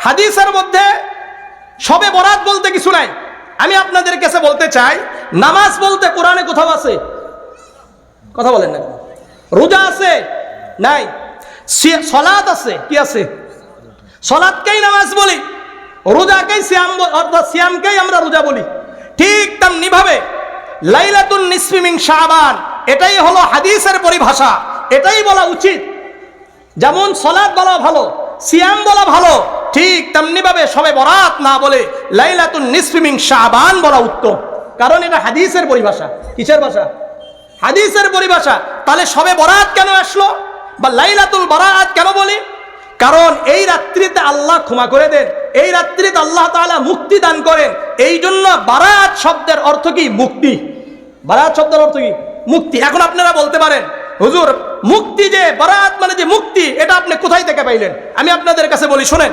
হাদিসের মধ্যে সবে বরাত বলতে কিছু নাই। আমি আপনাদের কাছে বলতে চাই, নামাজ বলতে কোরআনে কোথাও আছে? কথা বলেন না রোজা আছে? নাই। সি- সলাত আছে? কি আছে? সলাৎকেই নামাজ বলি, রোজাকেই শ্যাম অর্থাৎ শ্যামকেই আমরা রোজা বলি। ঠিক তেমনি ভাবে লাইলাতুন নিসফিমিং শাবান, এটাই হলো হাদিসের পরিভাষা, এটাই বলা উচিত। যেমন সলাদ বলা ভালো, সিয়াম বলা ভালো ঠিক তেমনি ভাবে সবে বরাত না বলে লাইলাতুন নিসফিমিং শাবান বলা উত্তম। কারণ এটা হাদিসের পরিভাষা। কিসের ভাষা? হাদিসের পরিভাষা। তাহলে সবে বরাত কেন আসলো? বা লাইলাতুল বরাত কেন বলি? কারণ এই রাত্রিতে আল্লাহ ক্ষমা করে দেন। এই রাত্রিতে আল্লাহ তাআলা মুক্তি দান করেন। এই জন্য বারাত শব্দের অর্থ কি? মুক্তি। বারাত শব্দের অর্থ কি? মুক্তি। এখন আপনারা বলতে পারেন, হুজুর, মুক্তি যে, বারাত মানে যে মুক্তি, এটা আপনি কোথায় থেকে পাইলেন? আমি আপনাদের কাছে বলি, শোনেন।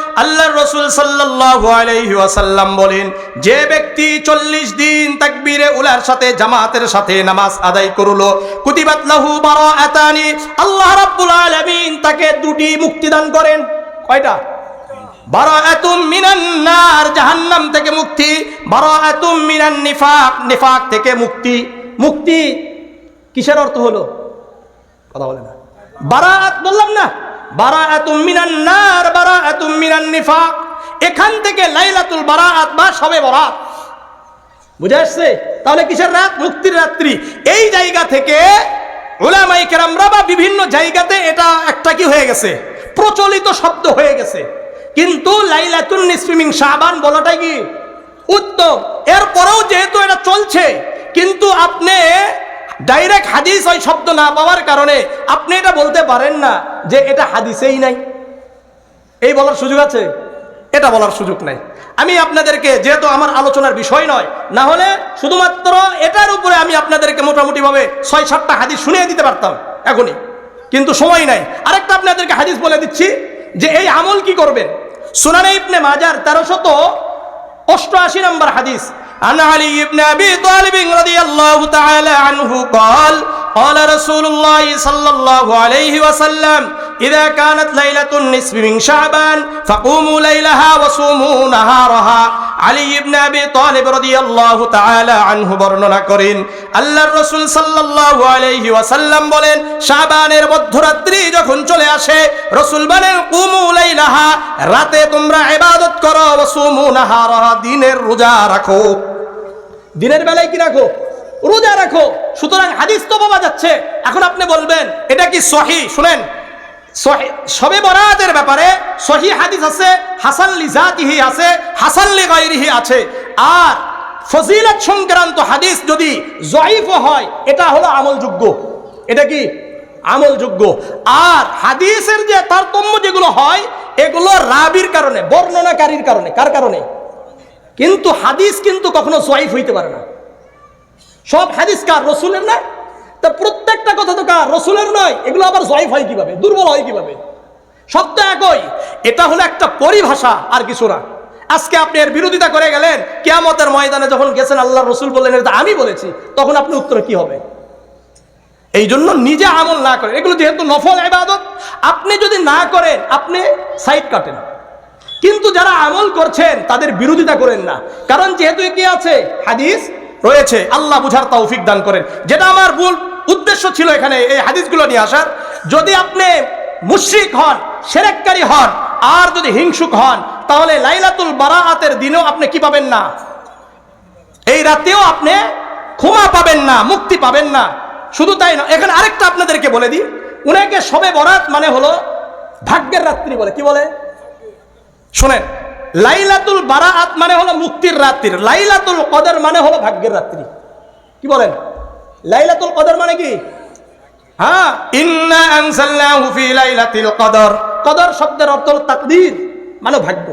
আল্লাহর রসুল সাল্লাল্লাহু আলাইহি ওয়াসাল্লাম বলেন, যে ব্যক্তি চল্লিশ দিন তাকবীরে উলার সাথে জামাতের সাথে নামাজ আদায় করল, কুতিবাত লাহু বারাআতানি, আল্লাহ রাব্বুল আলামিন তাকে দুটি মুক্তি দান করেন। কয়টা? বারাআতুম মিনান নার, জাহান্নাম থেকে মুক্তি। বারাআতুম মিনান নিফাক নিফাক থেকে মুক্তি। মুক্তি কিসের অর্থ হলো? কথা বলে না। বারাআত বললাম না বারাআতুম মিনান নার, বারাআতুম মিনান নিফাক। এখান থেকে লাইলাতুল বারাআত বা শবে বরাত। বুঝে আসছে? তাহলে কিসের রাত? মুক্তির রাত্রি। এই জায়গা থেকে ওলামাই কেরামরা বা বিভিন্ন জায়গাতে এটা একটা কি হয়ে গেছে? প্রচলিত শব্দ হয়ে গেছে। কিন্তু লাইলাতুন নিসফিমিং শাবান বলাটাই কি? উত্তম। এরপরেও যেহেতু এটা চলছে, কিন্তু আপনি ডাইরেক্ট হাদিস ওই শব্দ না পাওয়ার কারণে আপনি এটা বলতে পারেন না যে এটা হাদিসেই নাই। এই বলার সুযোগ আছে? এটা বলার সুযোগ নাই। আমি আপনাদেরকে, যেহেতু আমার আলোচনার বিষয় নয়, না হলে শুধুমাত্র এটার উপরে আমি আপনাদেরকে মোটামুটি ভাবে ছয় সাতটা হাদিস শুনিয়ে দিতে পারতাম, এখনই। কিন্তু সময় নাই। আরেকটা আপনাদেরকে হাদিস বলে দিচ্ছি যে এই আমল কি করবেন? সুনানে ইবনে মাজার তেরোশত অষ্টআশি নম্বর হাদিস عن علي بن ابي طالب رضي الله تعالى عنه قال قال رسول الله صلى الله عليه وسلم إذا كانت ليلة النصف من شعبان فقوموا ليلها وصوموا نهارها আলী ইবনে আবি তালিব রাদিয়াল্লাহু তাআলা আনহু বর্ণনা করেন আল্লাহর রাসূল সাল্লাল্লাহু আলাইহি ওয়াসাল্লাম বলেন শাবানের মধ্যরাত্রি যখন চলে আসে রাসূল বলেন কুমু লাইলাহা রাতে তোমরা ইবাদত করো ওয়া সুমু নাহারাহা দিনের রোজা রাখো দিনের বেলায় কি রাখো রোজা রাখো সুতরাং হাদিস তো পাওয়া যাচ্ছে এখন আপনি বলবেন এটা কি সহি শুনেন সহি- সবে বরাতের ব্যাপারে সহি হাদিস আছে, হাসান লি জাতিহি আছে, হাসান লি গায়রিহি আছে। আর ফজিলত সংক্রান্ত হাদিস যদি জয়ীফ হয়, এটা হলো আমলযোগ্য। এটা কি? আমলযোগ্য। আর হাদিসের যে তারতম্য যেগুলো হয়, এগুলো রাবির কারণে, বর্ণনাকারীর কারণে। কার কারণে? কিন্তু হাদিস কিন্তু কখনো জয়ীফ হইতে পারে না। সব হাদিস কার রসুলের না? তা প্রত্যেকটা কথা তো কার? রসুলের নয়। এগুলো আবার জয়ফ হয় কীভাবে? দুর্বল হয় কীভাবে? তো একই। এটা হলো একটা পরিভাষা, আর কিছু না। আজকে আপনি এর বিরোধিতা করে গেলেন, কেয়ামতের ময়দানে যখন গেছেন আল্লাহ রসুল বললেন, এটা আমি বলেছি, তখন আপনি উত্তর কি হবে? এই জন্য নিজে আমল না করেন। এগুলো যেহেতু নফল ইবাদত, আপনি যদি না করেন, আপনি সাইড কাটেন। কিন্তু যারা আমল করছেন, তাদের বিরোধিতা করেন না। কারণ যেহেতু কি আছে, হাদিস রয়েছে। আল্লাহ বুঝার তৌফিক দান করেন। যেটা আমার ভুল উদ্দেশ্য ছিল এখানে এই হাদিসগুলো নিয়ে আসার। যদি আপনি মুশ্রিক হন, সেরেককারী হন, আর যদি হিংসুক হন, তাহলে লাইলাতুল বারাআতের দিনেও আপনি কি পাবেন না? এই রাতেও আপনি ক্ষমা পাবেন না, মুক্তি পাবেন না। শুধু তাই না, এখানে আরেকটা আপনাদেরকে বলে দিই। উনাকে সবে বরাত মানে হলো ভাগ্যের রাত্রি বলে। কি বলে? শোনেন, লাইলাতুল বারাআত মানে হলো মুক্তির রাত্রির লাইলাতুল কদর মানে হলো ভাগ্যের রাত্রি। কি বলেন? লাইলাতুল কদর মানে কি? হ্যাঁ। ইন্না আনসালনাহু ফি লাইলাতিল কদর। কদর শব্দের অর্থ হলো তাকদীর মানে ভাগ্য।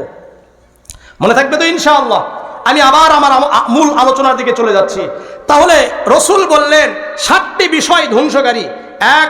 মনে থাকবে তো ইনশাআল্লাহ। আমি আবার আমার মূল আলোচনার দিকে চলে যাচ্ছি। তাহলে রসুল বললেন সাতটি বিষয় ধ্বংসকারী। এক